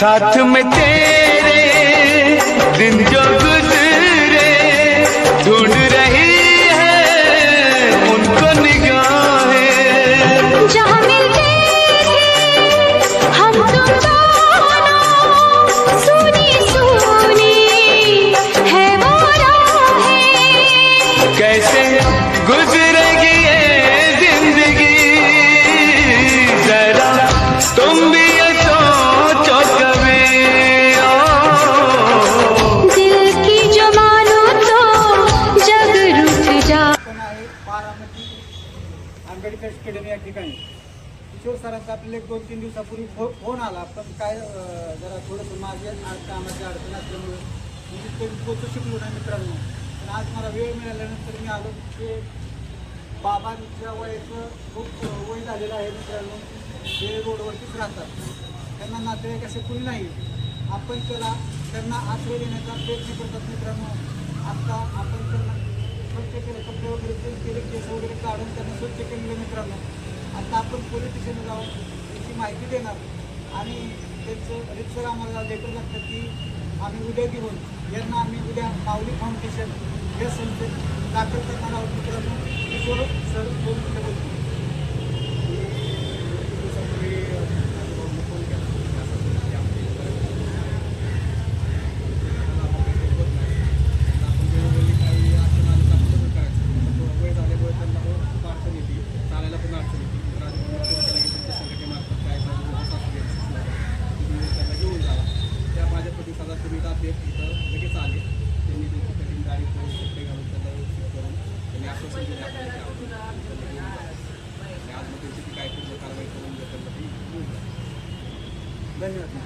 साथ में तेरे दिन जो गुजरे ढूंढ रही है उनको निगाहें। जहाँ मिलते थे हम तुम दोनों सुनी सुनी है वो राहें। कैसे गुजरेगी बारामती आंबेडकर स्टेडियम या ठिकाणी. किशोर सरांचा आपल्याला एक दोन तीन दिवसापूर्वी फो फोन आला पण काय जरा थोडंसं माझ्या आज कामाची अडचण असल्यामुळे मी तिथे पोचू शकलो नाही मित्रांनो. पण आज मला वेळ मिळाल्यानंतर मी आलो ते बाबांच्या वयाचं खूप वय झालेलं आहे मित्रांनो. ते रोडवरतीच राहतात. त्यांना नातेवाईक असे कुणी नाही. आपण त्याला त्यांना आश्रय देण्याचा प्रयत्न करतात मित्रांनो. आत्ता आपण त्यांना स्वच्छ केलं कपडे कारण त्यांना स्वच्छ केलेलं मित्रांनो. आता आपण पोलीस स्टेशनला जाऊन त्याची माहिती देणार. आणि त्यांचं म्हणजे रितसर आम्हाला लेटर लागतं की आम्ही उद्या घेऊन यांना आम्ही उद्या माऊली फाउंडेशन या संस्थेत दाखल करणार आहोत मित्रांनो. किशोर सर बोलतो मिनिटं बोलतील वय झाल्यामुळे त्यांना खूप अडचण येते चालायला पण अडचण येते तर आज म्हणून फोन केला की तुमच्या संघटनेमार्फत काय तुम्ही त्यांना घेऊन जावा त्या माझ्या प्रतिसादात तुम्ही रात्री इथं लगेच आले त्यांनी त्यांची कठीण गाडी कपडे घालून त्यांना व्यवस्थित करून त्यांनी आश्वासन दिले आपल्याला की आपण त्यांना घेऊन जाऊ. आणि आज मग त्यांची ती काय पूर्ण कारवाई करून जर त्यांना ती घेऊन जाऊ धन्यवाद.